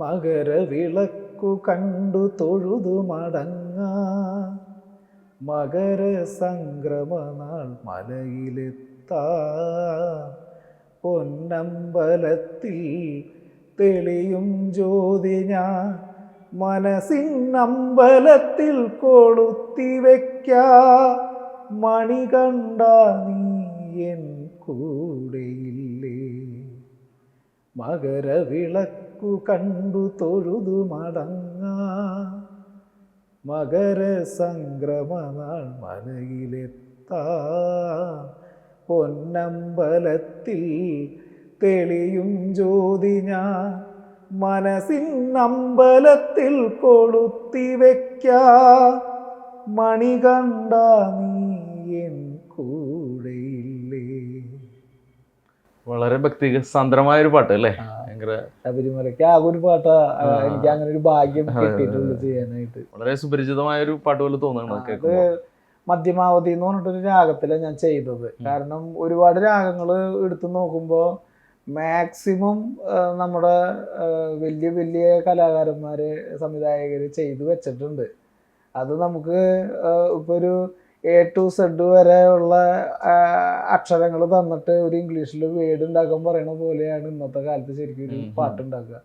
മകരവിളക്കു കണ്ടു തൊഴുതു മടങ്ങ. മകര സംക്രമനാൾ മലയിലെത്താ. പൊന്നമ്പലത്തിൽ തെളിയും ജ്യോതി ഞാൻ മനസ്സിനമ്പലത്തിൽ കൊളുത്തി വയ്ക്ക മണി കണ്ട നീ എൻ കൂടെയില്ലേ? മകരവിളക്കു കണ്ടു തൊഴുതു മടങ്ങ. മകര സംക്രമനാൾ മലയിലെത്താ പൊന്നമ്പലത്തിൽ തെളിയും ജ്യോതി ഞാൻ മനസ്സിൻ അമ്പലത്തിൽ കൊളുത്തി വയ്ക്ക മണി കണ്ട നീ എൻ കൂടെയില്ലേ. വളരെ ഭക്തി സാന്ദ്രമായ ഒരു പാട്ട് അല്ലേ? ഭയങ്കര ശബരിമലയ്ക്ക് ആകെ ഒരു പാട്ടാ എനിക്ക് അങ്ങനെ ഒരു ഭാഗ്യം കിട്ടിയിട്ടുള്ളൂ ചെയ്യാനായിട്ട്. വളരെ സുപരിചിതമായ ഒരു പാട്ട് പോലെ തോന്നുന്നു അത് മധ്യമാവതി എന്ന് പറഞ്ഞിട്ടൊരു രാഗത്തിലാണ് ഞാൻ ചെയ്തത്. കാരണം ഒരുപാട് രാഗങ്ങൾ എടുത്തു നോക്കുമ്പോൾ മാക്സിമം നമ്മുടെ ആ, വലിയ വലിയ കലാകാരന്മാര് സംവിധായകർ ചെയ്തു വെച്ചിട്ടുണ്ട്. അത് നമുക്ക് ഇപ്പോൾ ഒരു എ ടു സെഡ് വരെ ഉള്ള അക്ഷരങ്ങൾ തന്നിട്ട് ഒരു ഇംഗ്ലീഷിൽ വേർഡ് ഉണ്ടാക്കാൻ പറയണ പോലെയാണ് ഇന്നത്തെ കാലത്ത് ശരിക്കും ഒരു ഉം ഉം. പാട്ട് ഉണ്ടാക്കുക